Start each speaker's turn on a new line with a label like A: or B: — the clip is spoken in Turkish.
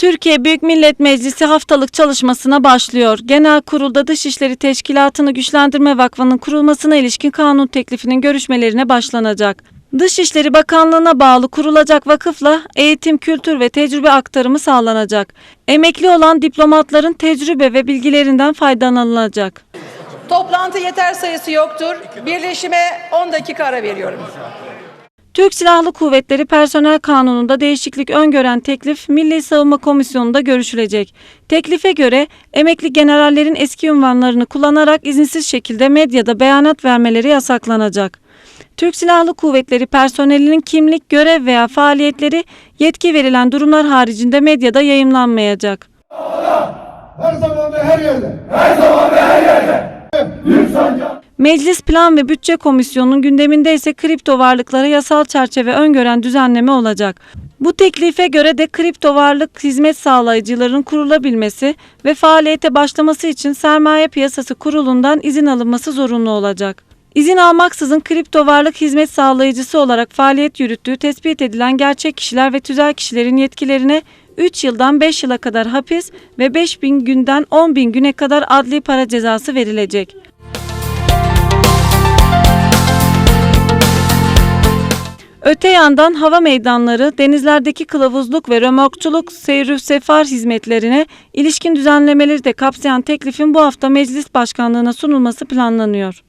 A: Türkiye Büyük Millet Meclisi haftalık çalışmasına başlıyor. Genel Kurulda Dışişleri Teşkilatı'nı Güçlendirme Vakfı'nın kurulmasına ilişkin kanun teklifinin görüşmelerine başlanacak. Dışişleri Bakanlığı'na bağlı kurulacak vakıfla eğitim, kültür ve tecrübe aktarımı sağlanacak. Emekli olan diplomatların tecrübe ve bilgilerinden faydalanılacak.
B: Toplantı yeter sayısı yoktur. Birleşime 10 dakika ara veriyorum.
A: Türk Silahlı Kuvvetleri Personel Kanunu'nda değişiklik öngören teklif Milli Savunma Komisyonu'nda görüşülecek. Teklife göre emekli generallerin eski unvanlarını kullanarak izinsiz şekilde medyada beyanat vermeleri yasaklanacak. Türk Silahlı Kuvvetleri personelinin kimlik, görev veya faaliyetleri yetki verilen durumlar haricinde medyada yayımlanmayacak.
C: Her zaman ve her yerde. Her zaman ve her yerde. Büyük sancak.
A: Meclis Plan ve Bütçe Komisyonu'nun gündeminde ise kripto varlıklara yasal çerçeve öngören düzenleme olacak. Bu teklife göre de kripto varlık hizmet sağlayıcıların kurulabilmesi ve faaliyete başlaması için Sermaye Piyasası Kurulu'ndan izin alınması zorunlu olacak. İzin almaksızın kripto varlık hizmet sağlayıcısı olarak faaliyet yürüttüğü tespit edilen gerçek kişiler ve tüzel kişilerin yetkilerine 3 yıldan 5 yıla kadar hapis ve 5 bin günden 10 bin güne kadar adli para cezası verilecek. Öte yandan hava meydanları, denizlerdeki kılavuzluk ve römorkçuluk seyrü sefar hizmetlerine ilişkin düzenlemeleri de kapsayan teklifin bu hafta meclis başkanlığına sunulması planlanıyor.